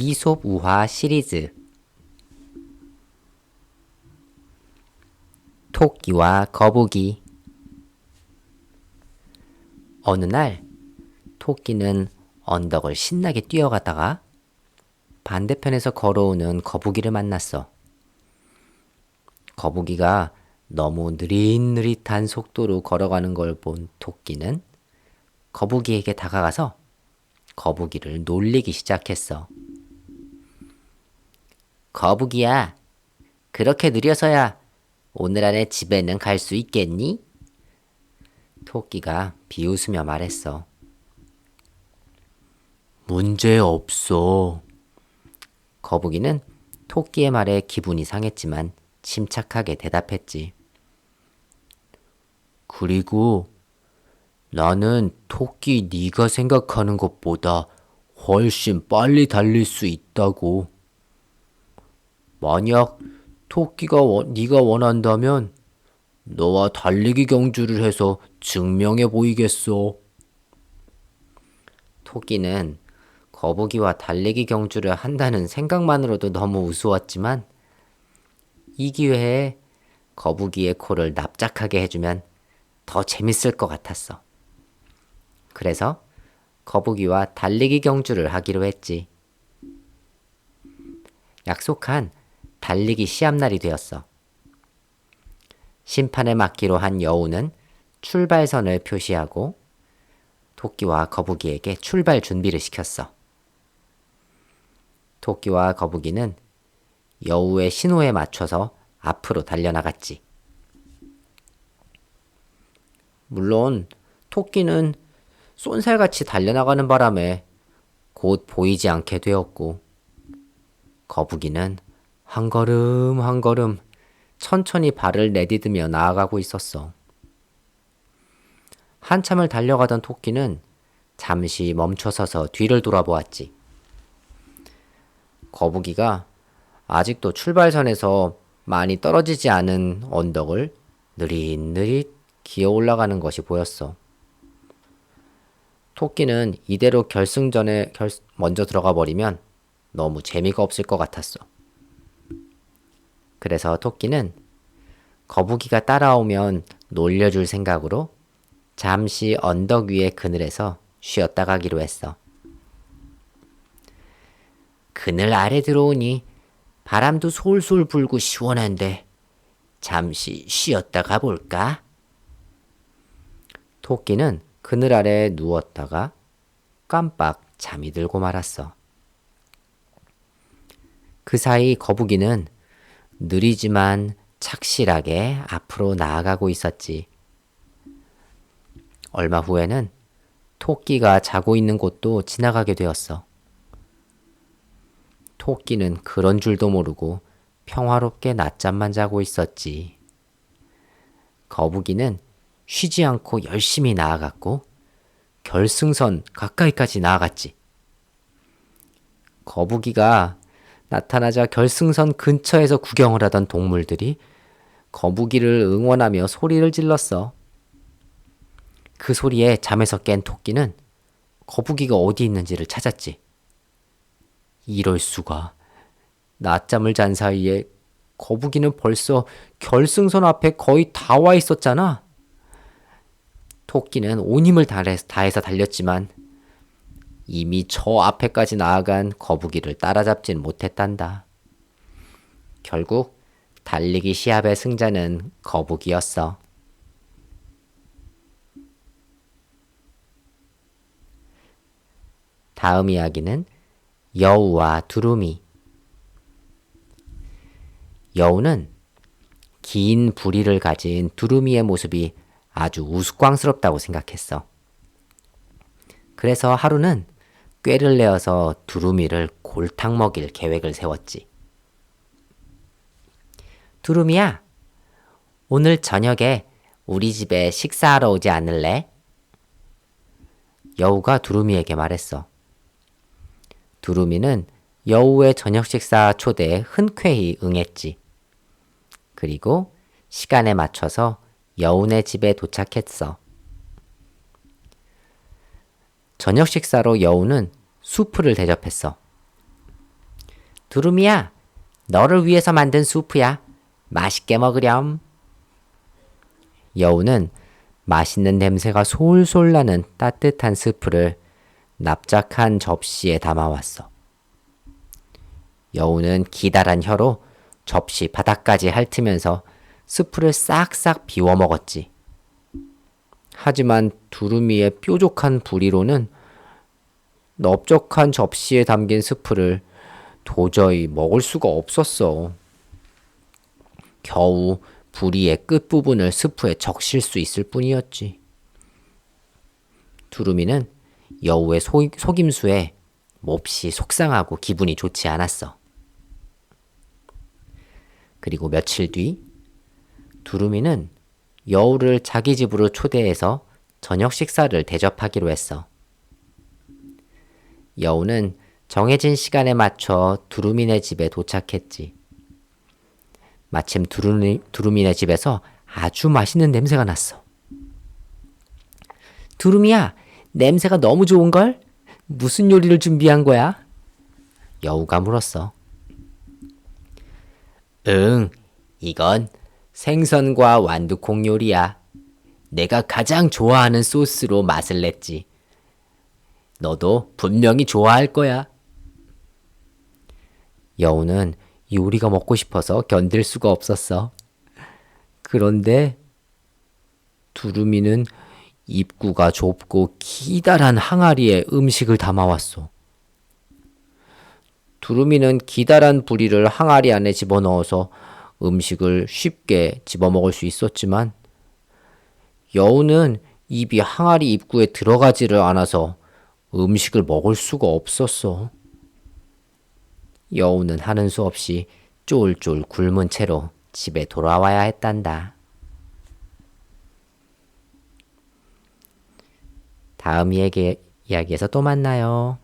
이솝 우화 시리즈 토끼와 거북이 어느 날 토끼는 언덕을 신나게 뛰어가다가 반대편에서 걸어오는 거북이를 만났어. 거북이가 너무 느릿느릿한 속도로 걸어가는 걸 본 토끼는 거북이에게 다가가서 거북이를 놀리기 시작했어. 거북이야, 그렇게 느려서야 오늘 안에 집에는 갈 수 있겠니? 토끼가 비웃으며 말했어. 문제 없어. 거북이는 토끼의 말에 기분이 상했지만 침착하게 대답했지. 그리고 나는 토끼 네가 생각하는 것보다 훨씬 빨리 달릴 수 있다고. 만약 토끼가 원, 네가 원한다면 너와 달리기 경주를 해서 증명해 보이겠어. 토끼는 거북이와 달리기 경주를 한다는 생각만으로도 너무 우스웠지만 이 기회에 거북이의 코를 납작하게 해주면 더 재밌을 것 같았어. 그래서 거북이와 달리기 경주를 하기로 했지. 약속한 달리기 시합날이 되었어. 심판을 맡기로 한 여우는 출발선을 표시하고 토끼와 거북이에게 출발 준비를 시켰어. 토끼와 거북이는 여우의 신호에 맞춰서 앞으로 달려나갔지. 물론 토끼는 쏜살같이 달려나가는 바람에 곧 보이지 않게 되었고 거북이는 한 걸음 한 걸음 천천히 발을 내디디며 나아가고 있었어. 한참을 달려가던 토끼는 잠시 멈춰서서 뒤를 돌아보았지. 거북이가 아직도 출발선에서 많이 떨어지지 않은 언덕을 느릿느릿 기어 올라가는 것이 보였어. 토끼는 이대로 결승전에 결, 먼저 들어가 버리면 너무 재미가 없을 것 같았어. 그래서 토끼는 거북이가 따라오면 놀려줄 생각으로 잠시 언덕 위의 그늘에서 쉬었다 가기로 했어. 그늘 아래 들어오니 바람도 솔솔 불고 시원한데 잠시 쉬었다 가볼까? 토끼는 그늘 아래 누웠다가 깜빡 잠이 들고 말았어. 그 사이 거북이는 느리지만 착실하게 앞으로 나아가고 있었지. 얼마 후에는 토끼가 자고 있는 곳도 지나가게 되었어. 토끼는 그런 줄도 모르고 평화롭게 낮잠만 자고 있었지. 거북이는 쉬지 않고 열심히 나아갔고 결승선 가까이까지 나아갔지. 거북이가 나타나자 결승선 근처에서 구경을 하던 동물들이 거북이를 응원하며 소리를 질렀어. 그 소리에 잠에서 깬 토끼는 거북이가 어디 있는지를 찾았지. 이럴 수가. 낮잠을 잔 사이에 거북이는 벌써 결승선 앞에 거의 다 와 있었잖아. 토끼는 온 힘을 다해서 달렸지만 이미 저 앞에까지 나아간 거북이를 따라잡진 못했단다. 결국 달리기 시합의 승자는 거북이였어. 다음 이야기는 여우와 두루미. 여우는 긴 부리를 가진 두루미의 모습이 아주 우스꽝스럽다고 생각했어. 그래서 하루는 꾀를 내어서 두루미를 골탕 먹일 계획을 세웠지. 두루미야, 오늘 저녁에 우리 집에 식사하러 오지 않을래? 여우가 두루미에게 말했어. 두루미는 여우의 저녁 식사 초대에 흔쾌히 응했지. 그리고 시간에 맞춰서 여운의 집에 도착했어. 저녁 식사로 여우는 수프를 대접했어. 두루미야, 너를 위해서 만든 수프야. 맛있게 먹으렴. 여우는 맛있는 냄새가 솔솔 나는 따뜻한 스프를 납작한 접시에 담아왔어. 여우는 기다란 혀로 접시 바닥까지 핥으면서 스프를 싹싹 비워 먹었지. 하지만 두루미의 뾰족한 부리로는 넓적한 접시에 담긴 스프를 도저히 먹을 수가 없었어. 겨우 부리의 끝부분을 스프에 적실 수 있을 뿐이었지. 두루미는 여우의 소, 속임수에 몹시 속상하고 기분이 좋지 않았어. 그리고 며칠 뒤 두루미는 여우를 자기 집으로 초대해서 저녁 식사를 대접하기로 했어. 여우는 정해진 시간에 맞춰 두루미네 집에 도착했지. 마침 두루미, 두루미네 집에서 아주 맛있는 냄새가 났어. 두루미야, 냄새가 너무 좋은걸? 무슨 요리를 준비한 거야? 여우가 물었어. 응, 이건 생선과 완두콩 요리야. 내가 가장 좋아하는 소스로 맛을 냈지. 너도 분명히 좋아할 거야. 여우는 요리가 먹고 싶어서 견딜 수가 없었어. 그런데 두루미는 입구가 좁고 기다란 항아리에 음식을 담아왔어. 두루미는 기다란 부리를 항아리 안에 집어넣어서 음식을 쉽게 집어먹을 수 있었지만 여우는 입이 항아리 입구에 들어가지를 않아서 음식을 먹을 수가 없었어. 여우는 하는 수 없이 쫄쫄 굶은 채로 집에 돌아와야 했단다. 다음 이야기, 이야기에서 또 만나요.